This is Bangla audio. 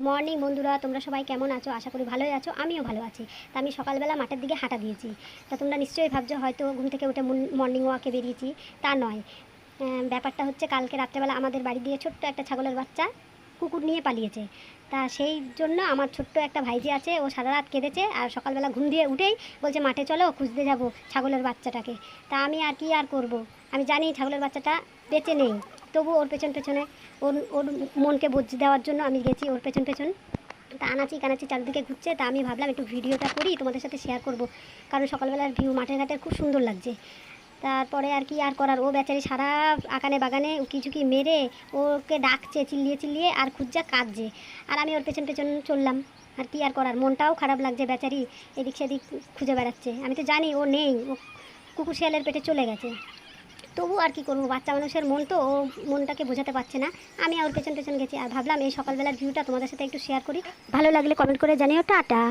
মর্নিং বন্ধুরা, তোমরা সবাই কেমন আছো? আশা করি ভালোই আছো, আমিও ভালো আছি। তা আমি সকালবেলা মাঠের দিকে হাঁটা দিয়েছি। তা তোমরা নিশ্চয়ই ভাবছ, হয়তো ঘুম থেকে উঠে মর্নিং ওয়াকে বেরিয়েছি। তা নয়। ব্যাপারটা হচ্ছে কালকে রাত্রেবেলা আমাদের বাড়ি দিয়ে ছোট্ট একটা ছাগলের বাচ্চা কুকুর নিয়ে পালিয়েছে। তা সেই জন্য আমার ছোট্ট একটা ভাইজি আছে, ও সারা রাত কেঁদেছে আর সকালবেলা ঘুম দিয়ে উঠেই বলছে, মাঠে চলো, খুঁজতে যাব ছাগলের বাচ্চাটাকে। তা আমি আর কি আর করব? আমি জানি ছাগলের বাচ্চাটা বেঁচে নেই। তবু ওর পেছন পেছনে ওর ওর মনকে বুঝ দেওয়ার জন্য আমি গেছি ওর পেছন পেছন। তা আনাচি কানাচি চারদিকে ঘুরছে, তা আমি ভাবলাম একটু ভিডিওটা করি, তোমাদের সাথে শেয়ার করব। কারণ সকালবেলার ভিউ মাঠে ঘাটে খুব সুন্দর লাগছে। তারপরে আর কি আর করার, ও বেচারি সারা আকানে বাগানে উকি ঝুঁকি মেরে ওকে ডাকছে, চিল্লিয়ে চিল্লিয়ে, আর খুঁজছে কাঁদছে। আর আমি ওর পেছন পেছন চললাম, আর কি আর করার? মনটাও খারাপ লাগছে, বেচারি এদিক সেদিক খুঁজে বেড়াচ্ছে। আমি তো জানি ও নেই, ও কুকুর শিয়ালের পেটে চলে গেছে। তবু আর কি করব? বাচ্চা মানুষের মন তো, ও মনটাকে বোঝাতে পারছে না। আমি ওর পেছন পেছন গেছি আর ভাবলাম এই সকালবেলার ভিউটা তোমাদের সাথে একটু শেয়ার করি। ভালো লাগলে কমেন্ট করে জানিও, টাটা।